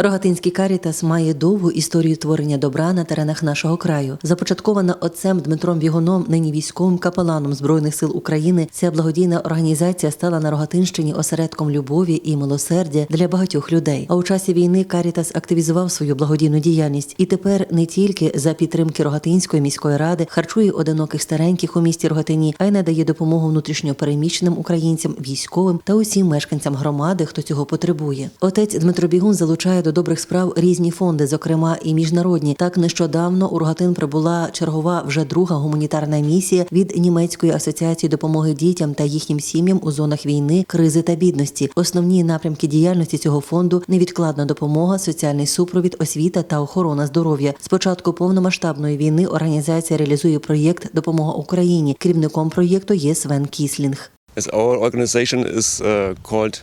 Рогатинський карітас має довгу історію творення добра на теренах нашого краю. Започаткована отцем Дмитром Бігуном, нині військовим капеланом збройних сил України. Ця благодійна організація стала на Рогатинщині осередком любові і милосердя для багатьох людей. А у часі війни Карітас активізував свою благодійну діяльність і тепер не тільки за підтримки Рогатинської міської ради харчує одиноких стареньких у місті Рогатині, а й надає допомогу внутрішньо переміщеним українцям, військовим та усім мешканцям громади, хто цього потребує. Отець Дмитро Бігун залучає до добрих справ різні фонди, зокрема і міжнародні. Так нещодавно у Рогатин прибула чергова вже друга гуманітарна місія від німецької асоціації допомоги дітям та їхнім сім'ям у зонах війни, кризи та бідності. Основні напрямки діяльності цього фонду невідкладна допомога, соціальний супровід, освіта та охорона здоров'я. З початку повномасштабної війни організація реалізує проєкт Допомога Україні. Керівником проєкту є Свен Кіслінг. Our organization is uh, called.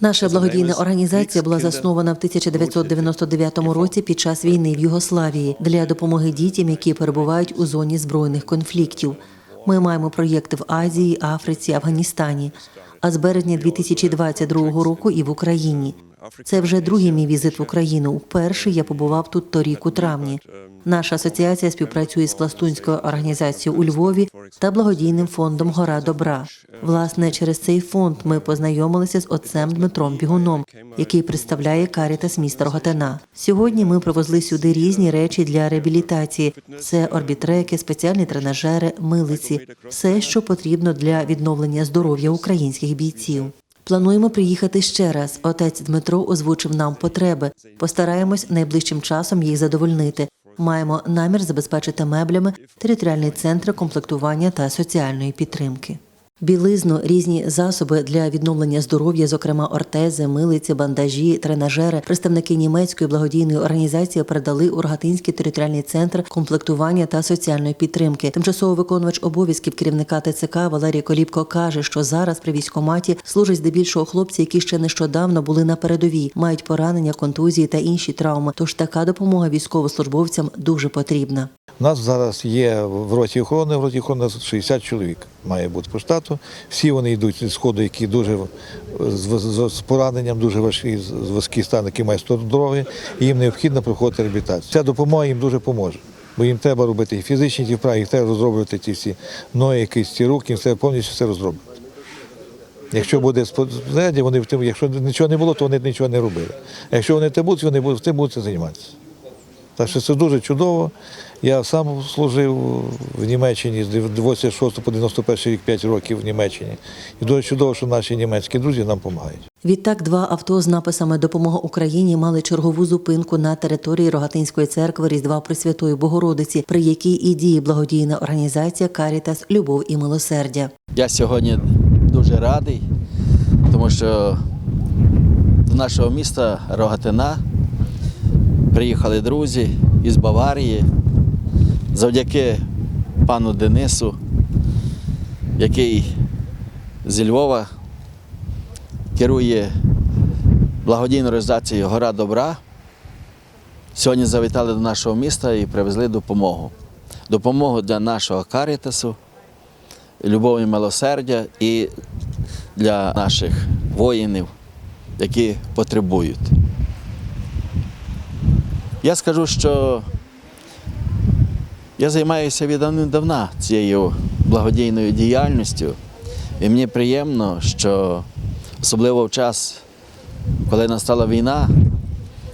Наша благодійна організація була заснована в 1999 році під час війни в Югославії для допомоги дітям, які перебувають у зоні збройних конфліктів. Ми маємо проєкти в Азії, Африці, Афганістані. А з березня 2022 року і в Україні. Це вже другий мій візит в Україну. Вперше я побував тут торік у травні. Наша асоціація співпрацює з пластунською організацією у Львові та благодійним фондом Гора добра. Власне, через цей фонд ми познайомилися з отцем Дмитром Бігуном, який представляє Карітас міста Рогатина. Сьогодні ми привезли сюди різні речі для реабілітації: це орбітреки, спеціальні тренажери, милиці, все, що потрібно для відновлення здоров'я українських бійців. Плануємо приїхати ще раз. Отець Дмитро озвучив нам потреби. Постараємось найближчим часом їх задовольнити. Маємо намір забезпечити меблями територіальний центр комплектування та соціальної підтримки. Білизну, різні засоби для відновлення здоров'я, зокрема ортези, милиці, бандажі, тренажери. Представники німецької благодійної організації передали у Рогатинський територіальний центр комплектування та соціальної підтримки. Тимчасово виконувач обов'язків керівника ТЦК Валерій Колібко каже, що зараз при військкоматі служать здебільшого хлопці, які ще нещодавно були на передовій, мають поранення, контузії та інші травми. Тож така допомога військовослужбовцям дуже потрібна. У нас зараз є в роті охорони, в роті охорони 60 чоловік має бути по штату. Всі вони йдуть зі сходу, які дуже з, з, з пораненням, дуже важкі з- важкі стан, які мають здоров'я, і їм необхідно проходити реабілітацію. Ця допомога їм дуже поможе. Бо їм треба робити і фізичні ті вправи, їх треба розроблювати ті всі ноги, ці руки, їм треба повністю все розроблювати. Якщо буде спосередньо, вони в тим, якщо нічого не було, то вони нічого не робили. А якщо вони те будуть, вони будуть тим будуть займатися. Так що це дуже чудово. Я сам служив в Німеччині з 96 по 91 рік 5 років в Німеччині. І дуже чудово, що наші німецькі друзі нам допомагають. Відтак, два авто з написами Допомога Україні мали чергову зупинку на території Рогатинської церкви Різдва Пресвятої Богородиці, при якій і діє благодійна організація Карітас Любов і милосердя. Я сьогодні дуже радий, тому що до нашого міста Рогатина приїхали друзі із Баварії завдяки пану Денису, який зі Львова керує благодійною організацією Гора Добра. Сьогодні завітали до нашого міста і привезли допомогу. Допомогу для нашого карітасу, любов і милосердя і для наших воїнів, які потребують. Я скажу, що я займаюся віддавна цією благодійною діяльністю, і мені приємно, що особливо в час, коли настала війна,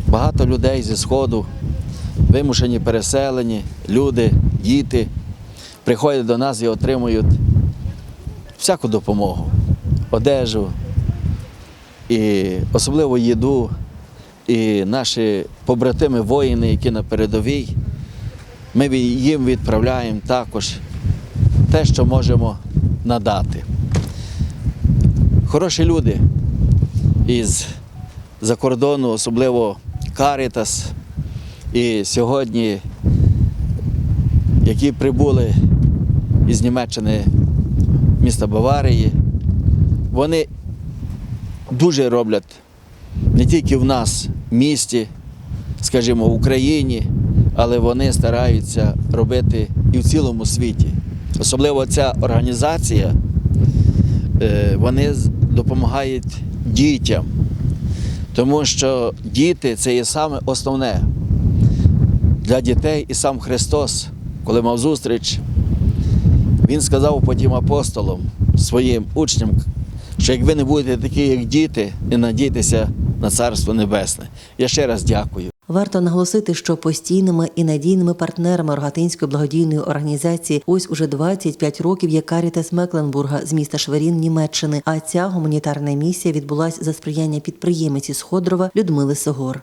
багато людей зі Сходу, вимушені переселені, люди, діти приходять до нас і отримують всяку допомогу, одежу, і особливо їду. І наші побратими воїни, які на передовій, ми їм відправляємо також те, що можемо надати. Хороші люди із за кордону, особливо Карітас, і сьогодні, які прибули із Німеччини міста Баварії, вони дуже роблять не тільки в нас, в місті, скажімо, в Україні, але вони стараються робити і в цілому світі. Особливо ця організація, е, вони допомагають дітям. Тому що діти це є саме основне для дітей і сам Христос, коли мав зустріч, Він сказав потім апостолам, своїм учням, що як ви не будете такі, як діти, не надійтеся на Царство Небесне. Я ще раз дякую. Варто наголосити, що постійними і надійними партнерами Рогатинської благодійної організації ось уже 25 років є Карітас Мекленбурга з міста Шверін, Німеччини. А ця гуманітарна місія відбулася за сприяння підприємиці з Ходрова Людмили Согор.